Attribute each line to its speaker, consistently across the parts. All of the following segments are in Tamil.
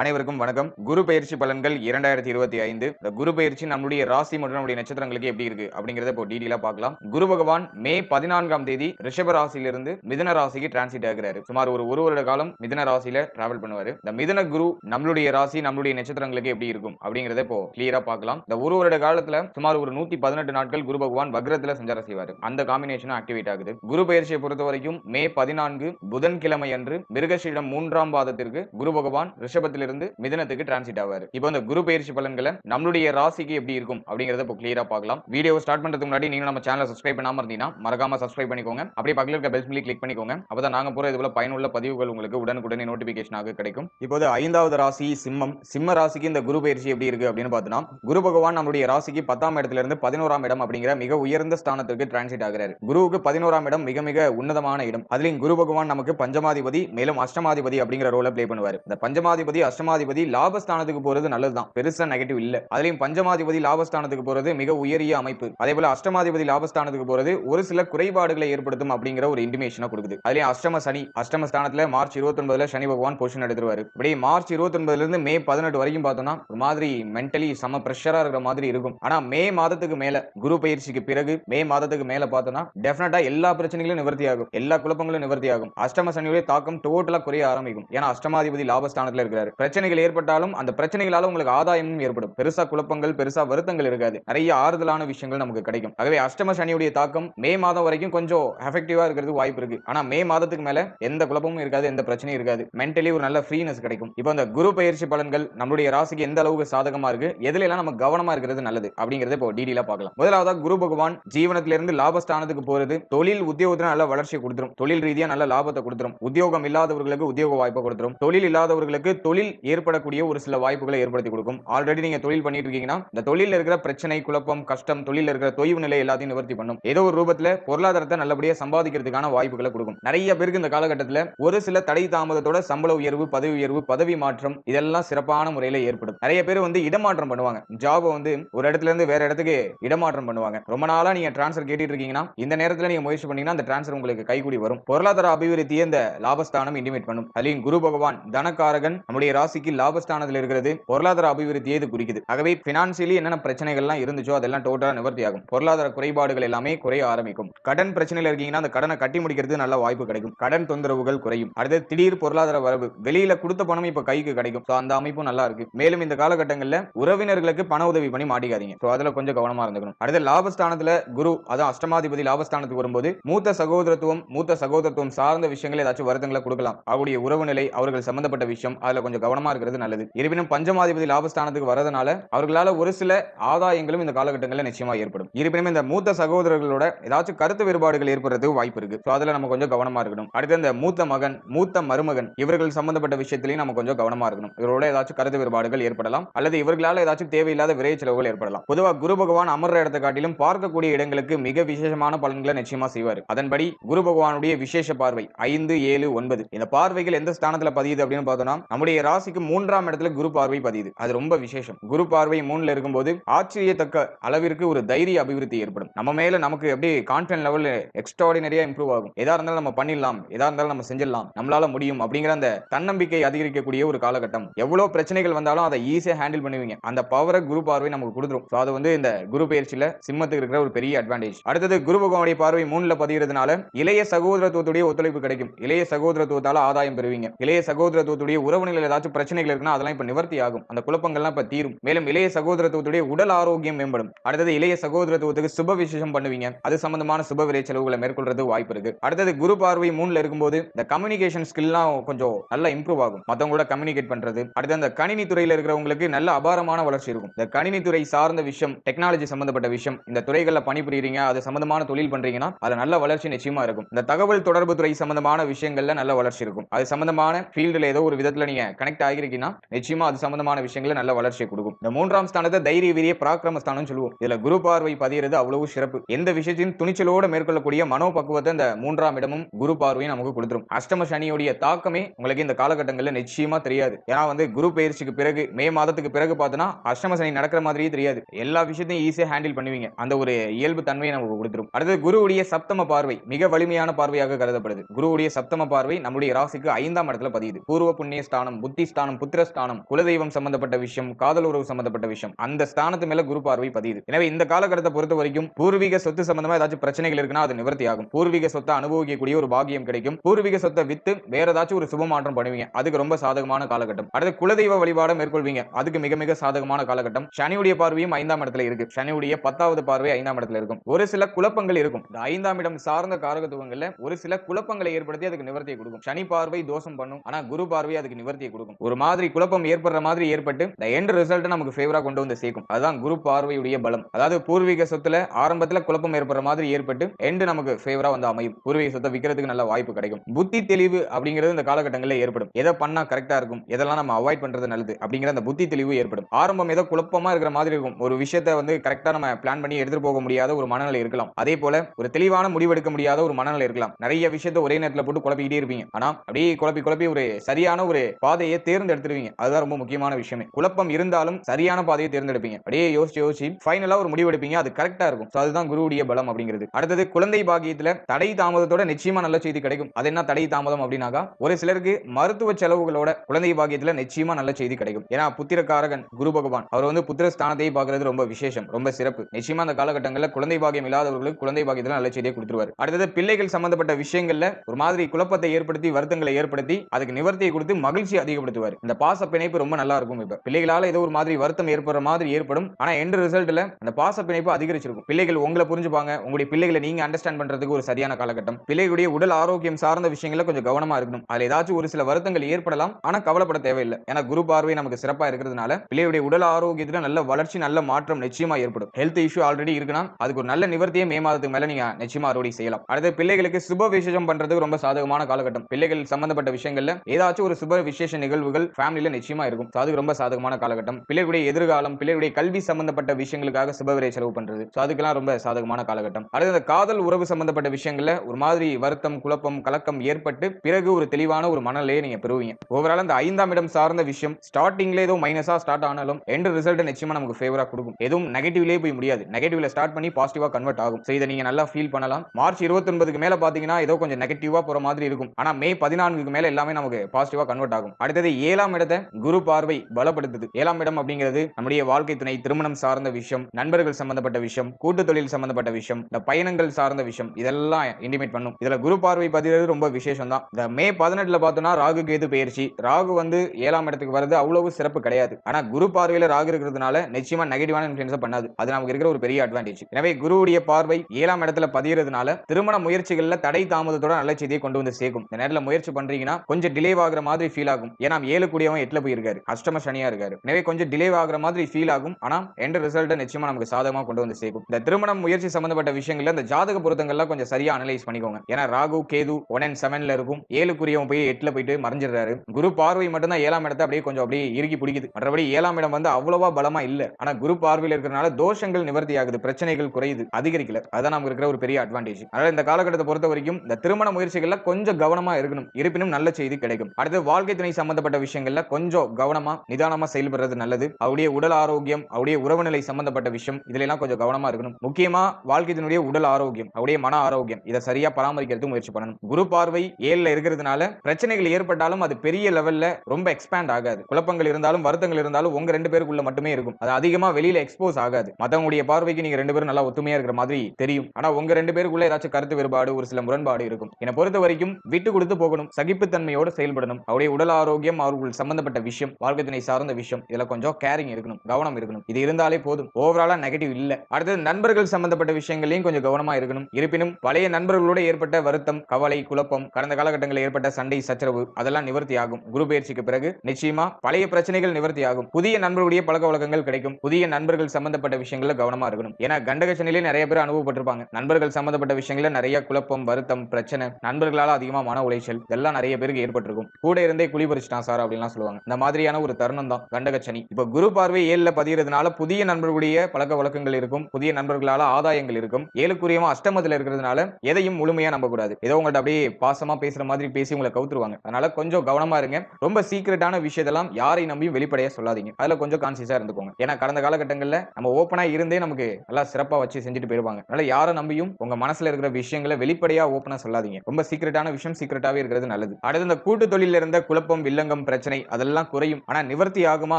Speaker 1: அனைவருக்கும் வணக்கம். குரு பயிற்சி பலன்கள் இரண்டாயிரத்தி இருபத்தி ஐந்து. இந்த குரு பயிற்சி நம்முடைய ராசி மற்றும் நம்முடைய நட்சத்திரங்களுக்கு எப்படி இருக்கு அப்படிங்கறத இப்போ டீடெயிலா பார்க்கலாம். குரு பகவான் மே பதினான்காம் தேதி ரிஷப ராசியிலிருந்து மிதன ராசிக்கு டிரான்சிட் ஆகிறாரு. சுமார் ஒரு ஒரு வருட காலம் மிதன ராசியில டிராவல் பண்ணுவாரு. இந்த மிதன குரு நம்மளுடைய ராசி நம்மளுடைய நட்சத்திரங்களுக்கு எப்படி இருக்கும் அப்படிங்கறத இப்போ கிளியரா பார்க்கலாம். இந்த ஒரு வருட காலத்துல சுமார் ஒரு நூத்தி பதினெட்டு நாட்கள் குரு பகவான் வக்ரத்துல சஞ்சாரம் செய்வார். அந்த காம்பினேஷனும் ஆக்டிவேட் ஆகுது. குரு பயிற்சியை பொறுத்த வரைக்கும் மே பதினான்கு புதன்கிழமை அன்று மிருகஷீடம் மூன்றாம் பாதத்திற்கு குரு பகவான் ரிஷபத்தில் இருந்து மிதனத்துக்கு டிரான்சிட் ஆவாரு. இப்போ இந்த குரு பயிற்சி பலன்களை நம்மளுடைய ராசிக்கு எப்படி இருக்கும் அப்படிங்கறத இப்போ கிளியரா பார்க்கலாம். வீடியோ ஸ்டார்ட் பண்றதுக்கு முன்னாடி நீங்க நம்ம சேனலை சப்ஸ்கிரைப் பண்ணாம இருந்தீங்கன்னா மறக்காம சப்ஸ்கிரைப் பண்ணிக்கோங்க. அப்படியே பக்கத்தில் இருக்க பெல் சிம்லி கிளிக் பண்ணிக்கோங்க. அப்பதான் நாங்க போற இதுல பயனுள்ள பதிவுகள் உங்களுக்கு உடனுக்குடனே நோட்டிபிகேஷனாக கிடைக்கும். இப்போது ஐந்தாவது ராசி சிம்மம். சிம்ம ராசிக்கு இந்த குரு பயிற்சி எப்படி இருக்கு அப்படின்னு பார்த்தோம்னா குரு பகவான் நம்மளுடைய ராசிக்கு பத்தாம் இடத்துல இருந்து பதினோராம் இடம் அப்படிங்கிற மிக உயர்ந்த ஸ்தானத்துக்கு டிரான்சிட் ஆகிறார். குருவுக்கு பதினோராம் இடம் மிக மிக உன்னதமான இடம். அதுலயும் குரு பகவான் நமக்கு பஞ்சமாதிபதி மேலும் அஷ்டமாதிபதி அப்படிங்கிற ரோலை பிளே பண்ணுவார். இந்த பஞ்சமாதிபதி அஷ்டமாதிபதி லாபஸ்தானத்துக்கு போறது நல்லதுதான். பெருசா நெகட்டிவ் இல்ல. அதுலயும் பஞ்சமாதிபதி லாபஸ்தானத்துக்கு போறது மிக உயரிய அமைப்பு. அதே போல அஷ்டமாதிபதி லாபஸ்தானத்துக்கு போறது ஒரு சில குறைபாடுகளை ஏற்படுத்தும் அப்படிங்கிற ஒரு இன்டிமேஷனை கொடுக்குது. அதுலயும் அஷ்டம சனி அஷ்டம ஸ்தானத்துல மார்ச் இருபத்தி ஒன்பதுல சனி பகவான் பொசிஷன் எடுத்துருவாரு. இப்படி மார்ச் இருபத்தி ஒன்பதுல இருந்து மே பதினெட்டு வரைக்கும் பார்த்தோம்னா ஒரு மாதிரி மென்டலி சம பிரஷரா இருக்கிற மாதிரி இருக்கும். ஆனா மே மாதத்துக்கு மேல குரு பயிற்சிக்கு பிறகு மே மாதத்துக்கு மேல பார்த்தோம்னா டெஃபினட்டா எல்லா பிரச்சனைகளும் நிவர்த்தி ஆகும் எல்லா குழப்பங்களும் நிவர்த்தி ஆகும் அஷ்டம சனியுடைய தாக்கம் டோட்டலா குறைய ஆரம்பிக்கும். ஏன்னா அஷ்டமாதிபதி லாபஸ்தானத்துல இருக்கிறாரு. பிரச்சனைகள் ஏற்பட்டாலும் அந்த பிரச்சனைகளால உங்களுக்கு ஆதாயமும் ஏற்படும். பெருசா குழப்பங்கள் பெருசா வருத்தங்கள் இருக்காது. நிறைய ஆறுதலான விஷயங்கள் நமக்கு கிடைக்கும். ஆகவே அஷ்டம சனியுடைய தாக்கம் மே மாதம் வரைக்கும் கொஞ்சம் எஃபெக்டிவா இருக்கிறது வாய்ப்பு இருக்கு. ஆனா மே மாதத்துக்கு மேல எந்த குழப்பமும் இருக்காது எந்த பிரச்சனையும் இருக்காது. மென்டலி ஒரு நல்ல ஃப்ரீனஸ் கிடைக்கும். இப்போ அந்த குரு பயிற்சி பலன்கள் நம்மளுடைய ராசிக்கு எந்த அளவுக்கு சாதகமா இருக்கு எதுல எல்லாம் நம்ம கவனமா இருக்கிறது நல்லது அப்படிங்கறத இப்போ டீடெயிலா பார்க்கலாம். முதலாவதா குரு பகவான் ஜீவனத்திலிருந்து லாபஸ்தானத்துக்கு போறது. தொழில் உத்தியோகத்தில் நல்ல வளர்ச்சி கொடுத்துரும். தொழில் ரீதியா நல்ல லாபத்தை கொடுத்துரும். உத்தியோகம் இல்லாதவர்களுக்கு உத்தியோக வாய்ப்பை கொடுத்துரும். தொழில் இல்லாதவர்களுக்கு தொழில் ஏற்படக்கூடிய ஒரு சில வாய்ப்புகளை ஏற்படுத்தி கொடுக்கும். ஆல்ரெடி நீங்க தொழில் பண்ணிட்டு இருக்கீங்கன்னா இந்த தொழில இருக்கிற பிரச்சனை குழப்பம் கஷ்டம் தொழில இருக்கிற தொய்வு நிலை எல்லாத்தையும் நிவர்த்தி பண்ணும். ஏதோ ஒரு ரூபத்துல பொருளாதாரத்தை நல்லபடியா சம்பாதிக்கிறதுக்கான வாய்ப்புகளை கொடுக்கும். நிறைய பேருக்கு இந்த காலகட்டத்தில் ஒரு சில தடை தாமதத்தோட சம்பள உயர்வு பதவி உயர்வு பதவி மாற்றம் இதெல்லாம் சிறப்பான முறையில ஏற்படும். நிறைய பேர் வந்து இடமாற்றம் பண்ணுவாங்க. ஜாபை வந்து ஒரு இடத்துல இருந்து வேற இடத்துக்கு இடமாற்றம் பண்ணுவாங்க. ரொம்ப நாளா நீங்க டிரான்ஸ்ஃபர் கேட்டுட்டு இருக்கீங்கன்னா இந்த நேரத்துல நீங்க முயற்சி பண்ணீங்கன்னா அந்த டிரான்ஸ்ஃபர் உங்களுக்கு கைகூடி வரும். பொருளாதார அபிவிருத்தியை இந்த லாபஸ்தானம் இண்டிமேட் பண்ணும். அதிலும் குரு பகவான் தனக்காரகன் நம்முடைய ராசிக்கு லாபஸ்தானத்தில் இருக்கிறது. பொருளாதார அபிவிருத்தியை இது குறிக்குது? ஆகவே பினான்சியலி என்னென்ன பிரச்சனைகள்லாம் இருந்துச்சோ அதெல்லாம் டோட்டலா நிவர்த்தி ஆகும் பொருளாதார குறைபாடுகள் எல்லாமே குறைய ஆரம்பிக்கும். கடன் பிரச்சனையில் இருக்கீங்கன்னா அந்த கடனை கட்டி முடிக்கிறது நல்ல வாய்ப்பு கிடைக்கும். கடன் தொந்தரவுகள் குறையும். அடுத்து திடீர் பொருளாதார வரவு. வெளியில கொடுத்த பணம் இப்ப கைக்கு கிடைக்கும். அந்த அமைப்பும் நல்லா இருக்கு. மேலும் இந்த காலகட்டங்களில் உறவினர்களுக்கு பண உதவி பண்ணி மாட்டிக்காதீங்க. அதுல கொஞ்சம் கவனமா இருந்துக்கணும். அடுத்து லாபஸ்தானத்துல குரு அதான் அஷ்டமாதிபதி லாபஸ்தானத்துக்கு வரும்போது மூத்த சகோதரத்துவம் மூத்த சகோதரத்துவம் சார்ந்த விஷயங்கள் ஏதாச்சும் வருத்தங்களை கொடுக்கலாம். அவருடைய உறவு நிலை அவர்கள் சம்பந்தப்பட்ட விஷயம் அதுல கொஞ்சம் கவனமா இருக்கிறது நல்லது. இருப்பினும் பஞ்சமாதிபதி லாபஸ்தானத்துக்கு வரதுனால அவர்களால ஒரு சில ஆதாயங்களும் இந்த காலகட்டங்களில் நிச்சயமா ஏற்படும். இருப்பினும் இந்த மூத்த சகோதரர்களோட ஏதாச்சும் கருத்து வேறுபாடுகள் ஏற்படுறதுக்கு வாய்ப்பு இருக்கு. ஸோ அதுல நம்ம கொஞ்சம் கவனமா இருக்கணும். அடுத்து இந்த மூத்த மகன் மூத்த மருமகன் இவர்கள் சம்பந்தப்பட்ட விஷயத்திலையும் நம்ம கொஞ்சம் கவனமா இருக்கணும். இவரோட ஏதாச்சும் கருத்து வேறுபாடுகள் ஏற்படலாம். அல்லது இவர்களால ஏதாச்சும் தேவையில்லாத விரை செலவுகள் ஏற்படலாம். பொதுவாக குரு பகவான் அமர்ற இடத்தை காட்டிலும் பார்க்கக்கூடிய இடங்களுக்கு மிக விசேஷமான பலன்களை நிச்சயமா செய்வார். அதன்படி குரு பகவானுடைய விசேஷ பார்வை ஐந்து ஏழு ஒன்பது. இந்த பார்வைகள் எந்த ஸ்தானத்துல பதியுது அப்படின்னு பார்த்தோம்னா நம்முடைய ராசிக்கு மூன்றாம் இடத்துல குரு பார்வை பதியுது. அது ரொம்ப விசேஷம். குரு பார்வை மூணுல இருக்கும்போது ஆச்சரியத்தக்க அளவிற்கு ஒரு தைரிய அபிவிருத்தி ஏற்படும். நம்ம மேல நமக்கு அப்படியே கான்பிடன்ட் லெவல் எக்ஸ்ட்ராடினரியா இம்ப்ரூவ் ஆகும். எதா இருந்தாலும் நம்ம பண்ணிடலாம். எதா இருந்தாலும் நம்ம செஞ்சிடலாம். நம்மளால முடியும் அப்படிங்கிற அந்த தன்னம்பிக்கை அதிகரிக்கக்கூடிய ஒரு காலகட்டம். எவ்வளவு பிரச்சனைகள் வந்தாலும் அதை ஈஸியா ஹேண்டில் பண்ணுவீங்க. அந்த பவரை குரு பார்வை நமக்கு கொடுத்துரும். ஸோ அது வந்து இந்த குரு பயிற்சியில சிம்மத்துக்கு இருக்கிற ஒரு பெரிய அட்வான்டேஜ் அடுத்தது குரு பகவானுடைய பார்வை மூணுல பதிகிறதுனால இளைய சகோதரத்துவத்துடைய ஒத்துழைப்பு கிடைக்கும். இளைய சகோதரத்துவத்தால ஆதாயம் பெறுவீங்க. இளைய சகோதரத்துவத்துடைய உறவு நிலையில் ஏதாச்சும் பிரச்சனைகள் இருக்குன்னா அதெல்லாம் இப்ப நிவர்த்தி ஆகும். அந்த குழப்பங்கள்லாம் இப்ப தீரும். மேலும் இளைய சகோதரத்துவத்துடைய உடல் ஆரோக்கியம் மேம்படும். அடுத்தது இளைய சகோதரத்துவத்துக்கு சுப விசேஷம் பண்ணுவீங்க. அது சம்பந்தமான சுப விரை செலவுகளை மேற்கொள்றது வாய்ப்பு இருக்கு. அடுத்தது குரு பார்வை மூணுல இருக்கும்போது இந்த கம்யூனிகேஷன் ஸ்கில்லாம் கொஞ்சம் நல்லா இம்ப்ரூவ் ஆகும். மத்தவங்களோட கம்யூனிகேட் பண்றது. அடுத்து அந்த கணினி துறையில இருக்கிறவங்களுக்கு நல்ல அபாரமான வளர்ச்சி இருக்கும். இந்த கணினி துறை சார்ந்த விஷயம் டெக்னாலஜி சம்பந்தப்பட்ட விஷயம் இந்த துறைகளில் பணிபுரியுறீங்க அது சம்பந்தமான தொழில் பண்றீங்கன்னா அது நல்ல வளர்ச்சி நிச்சயமா இருக்கும். இந்த தகவல் தொடர்பு துறை சம்பந்தமான விஷயங்கள்ல நல்ல வளர்ச்சி இருக்கும். அது சம்பந்தமான ஃபீல்டுல ஏதோ ஒரு விதத்துல நீங்க கனெக்ட் கனெக்ட் ஆகிருக்கீங்கன்னா நிச்சயமா அது சம்பந்தமான விஷயங்களை நல்ல வளர்ச்சியை கொடுக்கும். இந்த மூன்றாம் ஸ்தானத்தை தைரிய வீரிய பராக்கிரம ஸ்தானம் சொல்லுவோம். இதுல குரு பார்வை பதிகிறது அவ்வளவு சிறப்பு. எந்த விஷயத்தையும் துணிச்சலோடு மேற்கொள்ளக்கூடிய மனோபக்குவத்தை இந்த மூன்றாம் இடமும் குரு பார்வையும் நமக்கு கொடுத்துரும். அஷ்டம சனியுடைய தாக்கமே உங்களுக்கு இந்த காலகட்டங்களில் நிச்சயமா தெரியாது. ஏன்னா வந்து குரு பயிற்சிக்கு பிறகு மே மாதத்துக்கு பிறகு பார்த்தோன்னா அஷ்டம சனி நடக்கிற மாதிரியே தெரியாது. எல்லா விஷயத்தையும் ஈஸியாக ஹேண்டில் பண்ணுவீங்க. அந்த ஒரு இயல்பு தன்மையை நமக்கு கொடுத்துரும். அடுத்தது குருவுடைய சப்தம பார்வை மிக வலிமையான பார்வையாக கருதப்படுது. குருவுடைய சப்தம பார்வை நம்முடைய ராசிக்கு ஐந்தாம் இடத்துல பதியுது. பூர்வ புண்ணிய ஸ்தானம் புத்தி புத்தி ஸ்தானம் புத்திரஸ்தானம் குலதெய்வம் சம்பந்தப்பட்ட விஷயம் காதல் உறவு சம்பந்தப்பட்ட விஷயம் அந்த ஸ்தானத்து மேல குரு பார்வை பதியுது. எனவே இந்த காலகட்டத்தை பொறுத்த வரைக்கும் பூர்வீக சொத்து சம்பந்தமா ஏதாச்சும் பிரச்சனைகள் இருக்குன்னா அது நிவர்த்தி ஆகும் பூர்வீக சொத்தை அனுபவிக்கக்கூடிய ஒரு பாகியம் கிடைக்கும். பூர்வீக சொத்தை வித்து வேற ஏதாச்சும் ஒரு சுப மாற்றம் பண்ணுவீங்க. அதுக்கு ரொம்ப சாதகமான காலகட்டம். அடுத்து குலதெய்வ வழிபாடு மேற்கொள்வீங்க. அதுக்கு மிக மிக சாதகமான காலகட்டம். சனியுடைய பார்வையும் ஐந்தாம் இடத்துல இருக்கு. சனியுடைய பத்தாவது பார்வை ஐந்தாம் இடத்துல இருக்கும். ஒரு சில குழப்பங்கள் இருக்கும். இந்த ஐந்தாம் இடம் சார்ந்த காரகத்துவங்கள்ல ஒரு சில குழப்பங்களை ஏற்படுத்தி அதுக்கு நிவர்த்தியை கொடுக்கும். சனி பார்வை தோஷம் பண்ணும். ஆனா குரு பார்வை அதுக்கு நிவர்த்தியை கொடுக்கும். ஒரு மாதிரி குழப்பம் ஏற்படுற மாதிரி ஏற்பட்டு இந்த எண்ட் ரிசல்ட் நமக்கு ஃபேவரா கொண்டு வந்து சேர்க்கும். அதுதான் குரு பார்வையுடைய பலம். அதாவது பூர்வீக சொத்துல ஆரம்பத்துல குழப்பம் ஏற்படுற மாதிரி ஏற்பட்டு எண்ட் நமக்கு ஃபேவரா வந்து அமையும். பூர்வீக சொத்தை விற்கிறதுக்கு நல்ல வாய்ப்பு கிடைக்கும். புத்தி தெளிவு அப்படிங்கிறது இந்த காலகட்டங்களில் ஏற்படும். எதை பண்ணா கரெக்டா இருக்கும் எதெல்லாம் நம்ம அவாய்ட் பண்றது நல்லது அப்படிங்கிற அந்த புத்தி தெளிவு ஏற்படும். ஆரம்பம் ஏதோ குழப்பமா இருக்கிற மாதிரி இருக்கும். ஒரு விஷயத்தை வந்து கரெக்டா நம்ம பிளான் பண்ணி எடுத்துட்டு போக முடியாத ஒரு மனநிலை இருக்கலாம். அதே போல ஒரு தெளிவான முடிவெடுக்க முடியாத ஒரு மனநிலை இருக்கலாம். நிறைய விஷயத்தை ஒரே நேரத்தில் போட்டு குழப்பிக்கிட்டே இருப்பீங்க. ஆனா அப்படியே குழப்பி குழப்பி ஒரு சரியான ஒரு பாதையை தேர்ந்தெடுத்துருவீங்க. அதுதான் ரொம்ப முக்கியமான விஷயமே. குழப்பம் இருந்தாலும் சரியான பாதையை தேர்ந்தெடுப்பீங்க. அப்படியே யோசிச்சு யோசிச்சு ஃபைனலா ஒரு முடிவெடுப்பீங்க அது கரெக்டா இருக்கும். அதுதான் குருவுடைய பலம் அப்படிங்கிறது. அடுத்தது குழந்தை பாக்கியத்துல தடை தாமதத்தோட நிச்சயமா நல்ல செய்தி கிடைக்கும். அது என்ன தடை தாமதம் அப்படின்னாக்கா ஒரு சிலருக்கு மருத்துவ செலவுகளோட குழந்தை பாக்கியத்துல நிச்சயமா நல்ல செய்தி கிடைக்கும். ஏன்னா புத்திரக்காரகன் குரு பகவான் அவர் வந்து புத்திர ஸ்தானத்தை பார்க்கறது ரொம்ப விசேஷம் ரொம்ப சிறப்பு. நிச்சயமா அந்த காலகட்டங்களில் குழந்தை பாக்கியம் இல்லாதவர்களுக்கு குழந்தை பாக்கியத்துல நல்ல செய்தியை கொடுத்துருவாரு. அடுத்தது பிள்ளைகள் சம்பந்தப்பட்ட விஷயங்கள்ல ஒரு மாதிரி குழப்பத்தை ஏற்படுத்தி வருத்தங்களை ஏற்படுத்தி அதுக்கு நிவர்த்தியை கொடுத்து மகிழ்ச்சி பயன்படுத்துவார் இந்த பாச பிணைப்பு ரொம்ப நல்லா இருக்கும் இப்ப. பிள்ளைகளால ஏதோ ஒரு மாதிரி வருத்தம் ஏற்படுற மாதிரி ஏற்படும். ஆனா எண்ட் ரிசல்ட்ல அந்த பாச பிணைப்பு அதிகரிச்சிருக்கும். பிள்ளைகள் உங்களை புரிஞ்சுப்பாங்க. உங்களுடைய பிள்ளைகளை நீங்க அண்டர்ஸ்டாண்ட் பண்றதுக்கு ஒரு சரியான காலகட்டம். பிள்ளைகளுடைய உடல் ஆரோக்கியம் சார்ந்த விஷயங்களை கொஞ்சம் கவனமா இருக்கணும். அதுல ஏதாச்சும் ஒரு சில வருத்தங்கள் ஏற்படலாம். ஆனா கவலைப்பட தேவையில்லை. ஏன்னா குரு பார்வை நமக்கு சிறப்பா இருக்கிறதுனால பிள்ளையுடைய உடல் ஆரோக்கியத்துல நல்ல வளர்ச்சி நல்ல மாற்றம் நிச்சயமா ஏற்படும். ஹெல்த் இஷ்யூ ஆல்ரெடி இருக்குன்னா அதுக்கு ஒரு நல்ல நிவர்த்தியை மே மாதத்துக்கு மேல நீங்க நிச்சயமா அறுவடை செய்யலாம். அடுத்து பிள்ளைகளுக்கு சுப விசேஷம் பண்றதுக்கு ரொம்ப சாதகமான காலகட்டம். பிள்ளைகள் சம்பந்தப்பட்ட விஷயங்கள்ல ஏதாச்சும் ஒரு சுப விசேஷ நிகழ்வு நிகழ்வுகள் ஃபேமிலியில நிச்சயமா இருக்கும். அதுக்கு ரொம்ப சாதகமான காலகட்டம். பிள்ளைகளுடைய எதிர்காலம் பிள்ளைகளுடைய கல்வி சம்பந்தப்பட்ட விஷயங்களுக்காக சுபவரை செலவு பண்றது. அதுக்கெல்லாம் ரொம்ப சாதகமான காலகட்டம். அடுத்து காதல் உறவு சம்பந்தப்பட்ட விஷயங்கள்ல ஒரு மாதிரி வருத்தம் குழப்பம் கலக்கம் ஏற்பட்டு பிறகு ஒரு தெளிவான ஒரு மனநிலையை நீங்க பெறுவீங்க. ஓவரால் அந்த ஐந்தாம் இடம் சார்ந்த விஷயம் ஸ்டார்டிங்ல ஏதோ மைனஸா ஸ்டார்ட் ஆனாலும் எண்ட் ரிசல்ட் நிச்சயமா நமக்கு ஃபேவரா கொடுக்கும். எதுவும் நெகட்டிவ்லேயே போய் முடியாது. நெகட்டிவ்ல ஸ்டார்ட் பண்ணி பாசிட்டிவா கன்வெர்ட் ஆகும். So இதை நீங்க நல்லா ஃபீல் பண்ணலாம். மார்ச் இருபத்தொன்பதுக்கு மேல பாத்தீங்கன்னா ஏதோ கொஞ்சம் நெகட்டிவா போற மாதிரி இருக்கும். ஆனா மே பதினான்குக்கு மேல எல்லாமே நமக்கு பாசிட்டிவா கன்வெர்ட் ஆகும். அடுத்தது ஏழாம் இடத்தை குரு பார்வை பலப்படுத்துது. ஏழாம் இடம் அப்படிங்கிறது நம்முடைய வாழ்க்கை துணை திருமணம் சார்ந்த விஷயம் நண்பர்கள் சம்பந்தப்பட்ட விஷயம் கூட்டு தொழில் சம்பந்தப்பட்ட விஷயம் இந்த பயணங்கள் சார்ந்த விஷயம் இதெல்லாம் இன்டிமேட் பண்ணும். இதுல குரு பார்வை பதிவு ரொம்ப விசேஷம் தான் இந்த மே பதினெட்டுல பார்த்தோம்னா ராகு கேது பயிற்சி ராகு வந்து ஏழாம் இடத்துக்கு வருது அவ்வளவு சிறப்பு கிடையாது. ஆனா குரு பார்வையில ராகு இருக்கிறதுனால நிச்சயமா நெகட்டிவான இன்ஃபுளுன்ஸ் பண்ணாது. அது நமக்கு இருக்கிற ஒரு பெரிய அட்வான்டேஜ் எனவே குருவுடைய பார்வை ஏழாம் இடத்துல பதியறதுனால திருமண முயற்சிகள்ல தடை தாமதத்தோட நல்ல செய்தியை கொண்டு வந்து சேர்க்கும். இந்த நேரத்தில் முயற்சி பண்றீங்கன்னா கொஞ்சம் டிலே ஆகுற மாதிரி ஃபீல் ஆகும். ஏன்னா ஏழு கூடியவன் எட்டுல போயிருக்காரு. அஷ்டம சனியா இருக்காரு. எனவே கொஞ்சம் டிலே ஆகுற மாதிரி ஃபீல் ஆகும். ஆனா எண்ட் ரிசல்ட் நிச்சயமா நமக்கு சாதகமா கொண்டு வந்து சேர்க்கும். இந்த திருமணம் முயற்சி சம்பந்தப்பட்ட விஷயங்கள்ல இந்த ஜாதக பொருத்தங்கள்லாம் கொஞ்சம் சரியா அனலைஸ் பண்ணிக்கோங்க. ஏன்னா ராகு கேது ஒன் அண்ட் செவன்ல இருக்கும். ஏழுக்குரியவன் போய் எட்டுல போயிட்டு மறைஞ்சிடுறாரு. குரு பார்வை மட்டும்தான் ஏழாம் இடத்தை அப்படியே கொஞ்சம் அப்படியே இறுக்கி பிடிக்குது. மற்றபடி ஏழாம் இடம் வந்து அவ்வளவா பலமா இல்ல. ஆனா குரு பார்வையில் இருக்கிறனால தோஷங்கள் நிவர்த்தி ஆகுது. பிரச்சனைகள் குறையுது. அதிகரிக்கல. அதான் நமக்கு இருக்கிற ஒரு பெரிய அட்வான்டேஜ் அதனால இந்த காலகட்டத்தை பொறுத்த வரைக்கும் இந்த திருமண முயற்சிகள்ல கொஞ்சம் கவனமா இருக்கணும். இருப்பினும் நல்ல செய்தி கிடைக்கும். அடுத்து வாழ்க்கை துணை சம்பந்தப்பட்ட விஷயங்கள்ல கொஞ்சம் கவனமா நிதானமா செயல்படுறது நல்லது. அவருடைய உடல் ஆரோக்கியம் அவருடைய உறவு நிலை சம்பந்தப்பட்ட விஷயம் இதுல எல்லாம் கொஞ்சம் கவனமா இருக்கணும். முக்கியமா வாழ்க்கையினுடைய உடல் ஆரோக்கியம் அவருடைய மன ஆரோக்கியம். இதை சரியா பராமரிக்கிறதுக்கு முயற்சி பண்ணணும். குரு பார்வை ஏழுல இருக்கிறதுனால பிரச்சனைகள் ஏற்பட்டாலும் அது பெரிய லெவல்ல ரொம்ப எக்ஸ்பேண்ட் ஆகாது. குழப்பங்கள் இருந்தாலும் வருத்தங்கள் இருந்தாலும் உங்க ரெண்டு பேருக்குள்ள மட்டுமே இருக்கும். அது அதிகமா வெளியில எக்ஸ்போஸ் ஆகாது. மத்தவங்களுடைய பார்வைக்கு நீங்க ரெண்டு பேரும் நல்லா ஒத்துமையா இருக்கிற மாதிரி தெரியும். ஆனா உங்க ரெண்டு பேருக்குள்ள ஏதாச்சும் கருத்து வேறுபாடு ஒரு சில முரண்பாடு இருக்கும். என்னை பொறுத்த வரைக்கும் விட்டு கொடுத்து போகணும். சகிப்புத்தன்மையோடு செயல்படணும். அவருடைய உடல் ஆரோக்கியம் அவர்கள் சம்பந்தப்பட்ட விஷயம் வாழ்க்கை துணை சார்ந்த விஷயம் இதுல கொஞ்சம் கேரிங் இருக்கணும் கவனம் இருக்கணும். இது இருந்தாலே போதும். ஓவராலா நெகட்டிவ் இல்ல. அடுத்தது நண்பர்கள் சம்பந்தப்பட்ட விஷயங்களையும் கொஞ்சம் கவனமா இருக்கணும். இருப்பினும் பழைய நண்பர்களோட ஏற்பட்ட வருத்தம் கவலை குழப்பம் கடந்த காலகட்டங்களில் ஏற்பட்ட சண்டை சச்சரவு அதெல்லாம் நிவர்த்தி ஆகும் குரு பயிற்சிக்கு பிறகு நிச்சயமா பழைய பிரச்சனைகள் நிவர்த்தி ஆகும் புதிய நண்பர்களுடைய பழக்க வழக்கங்கள் கிடைக்கும். புதிய நண்பர்கள் சம்பந்தப்பட்ட விஷயங்கள கவனமா இருக்கணும். ஏன்னா கண்டகச்சனையிலே நிறைய பேர் அனுபவப்பட்டிருப்பாங்க. நண்பர்கள் சம்பந்தப்பட்ட விஷயங்கள நிறைய குழப்பம் வருத்தம் பிரச்சனை நண்பர்களால அதிகமா மன உளைச்சல் இதெல்லாம் நிறைய பேருக்கு ஏற்பட்டிருக்கும். கூட இருந்தே குழி பறிச்சிட்டான் சார் அப்படின்லாம் சொல்லுவாங்க. இந்த மாதிரியான ஒரு தருணம் தான் கண்டகச்சனி. இப்ப குரு பார்வை ஏழுல பதிகிறதுனால புதிய நண்பர்களுடைய பழக்க வழக்கங்கள் இருக்கும் புதிய நண்பர்களால ஆதாயங்கள் இருக்கும். ஏழுக்குரியமா அஷ்டமத்துல இருக்கிறதுனால எதையும் முழுமையா நம்ப கூடாது ஏதோ உங்கள்ட்ட அப்படியே பாசமா பேசுற மாதிரி பேசி உங்களை கவுத்துருவாங்க. அதனால கொஞ்சம் கவனமா இருங்க. ரொம்ப சீக்கிரட்டான விஷயத்தெல்லாம் யாரை நம்பியும் வெளிப்படையா சொல்லாதீங்க. அதுல கொஞ்சம் கான்சியஸா இருந்துக்கோங்க. ஏன்னா கடந்த காலகட்டங்கள்ல நம்ம ஓப்பனா இருந்தே நமக்கு நல்லா சிறப்பா வச்சு செஞ்சுட்டு போயிருவாங்க அதனால யாரை நம்பியும் உங்க மனசுல இருக்கிற விஷயங்களை வெளிப்படையா ஓப்பனா சொல்லாதீங்க. ரொம்ப சீக்கிரட்டான விஷயம் சீக்கிரட்டாவே இருக்கிறது நல்லது. அடுத்து இந்த கூட்டு தொழில இருந்த குழப்பம் வில்லங்க தங்கம் பிரச்சனை அதெல்லாம் குறையும். ஆனா நிவர்த்தி ஆகுமா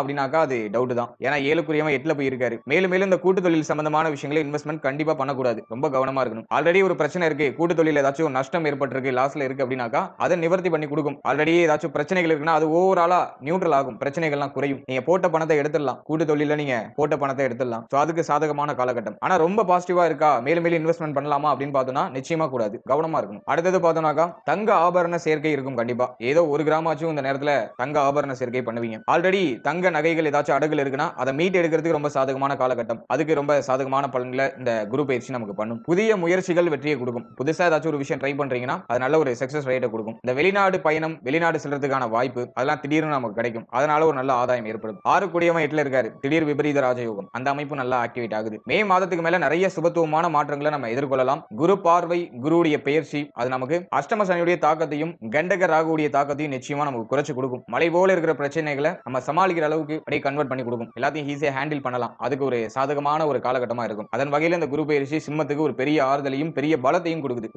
Speaker 1: அப்படின்னாக்கா அது டவுட் தான். ஏன்னா ஏழுக்குரியமா எட்டுல போய் இருக்காரு மேலும் மேலும் இந்த கூட்டு தொழில் சம்பந்தமான விஷயங்களை இன்வெஸ்ட்மெண்ட் கண்டிப்பா பண்ணக்கூடாது. ரொம்ப கவனமா இருக்கணும். ஆல்ரெடி ஒரு பிரச்சனை இருக்கு. கூட்டு தொழில் ஏதாச்சும் நஷ்டம் ஏற்பட்டிருக்கு லாஸ்ல இருக்கு அப்படின்னாக்கா அதை நிவர்த்தி பண்ணி கொடுக்கும். ஆல்ரெடி ஏதாச்சும் பிரச்சனைகள் இருக்குன்னா அது ஓவராலா நியூட்ரல் ஆகும். பிரச்சனைகள்லாம் குறையும். நீங்க போட்ட பணத்தை எடுத்துடலாம். கூட்டு தொழில நீங்க போட்ட பணத்தை எடுத்துடலாம். சோ அதுக்கு சாதகமான காலகட்டம். ஆனா ரொம்ப பாசிட்டிவா இருக்கா? மேலும் மேலும் இன்வெஸ்ட்மெண்ட் பண்ணலாமா அப்படின்னு பார்த்தோம்னா நிச்சயமா கூடாது. கவனமா இருக்கணும். அடுத்தது பார்த்தோம்னாக்கா தங்க ஆபரண சேர்க்கை இருக்கும் கண்டிப்பா. ஏதோ ஒரு கிராமாச்சும் இந்த நேரத்துல தங்க ஆபரண சேர்க்கை பண்ணுவீங்க. ஆல்ரெடி தங்க நகைகள் ஏதாச்சும் அடகுல இருக்குன்னா அதை மீட் எடுக்கிறதுக்கு ரொம்ப சாதகமான காலகட்டம். அதுக்கு ரொம்ப சாதகமான பலன்களை இந்த குரு பயிற்சி நமக்கு பண்ணும். புதிய முயற்சிகள் வெற்றியை கொடுக்கும். புதுசா ஏதாச்சும் ஒரு விஷயம் ட்ரை பண்றீங்கன்னா அது நல்ல ஒரு சக்சஸ் ரேட்டை கொடுக்கும். இந்த வெளிநாடு பயணம் வெளிநாடு செல்றதுக்கான வாய்ப்பு அதெல்லாம் திடீர்னு நமக்கு கிடைக்கும். அதனால ஒரு நல்ல ஆதாயம் ஏற்படும். ஆறு கூடியவன் எட்டுல இருக்காரு. திடீர் விபரீத ராஜயோகம். அந்த அமைப்பு நல்லா ஆக்டிவேட் ஆகுது. மே மாதத்துக்கு மேல நிறைய சுபத்துவமான மாற்றங்களை நம்ம எதிர்கொள்ளலாம். குரு பார்வை குருடைய பெயர்ச்சி அது நமக்கு அஷ்டம சனியுடைய தாக்கத்தையும் கண்டக ராகுடைய தாக்கத்தையும் நிச்சயமா நமக்கு குறைச்சு கொடுக்கும். மலை போல இருக்கிற பிரச்சனைகளை நம்ம சமாளிக்கிற அளவுக்கு அப்படியே கன்வெர்ட் பண்ணி கொடுக்கும். எல்லாத்தையும் ஈஸியா ஹேண்டில் பண்ணலாம். அதுக்கு ஒரு சாதகமான ஒரு காலகட்டமா இருக்கும். அதன் வகையில் இந்த குரு பயிற்சி சிம்மத்துக்கு ஒரு பெரிய ஆறுதலையும் பெரிய பலத்தையும் கொடுக்குது.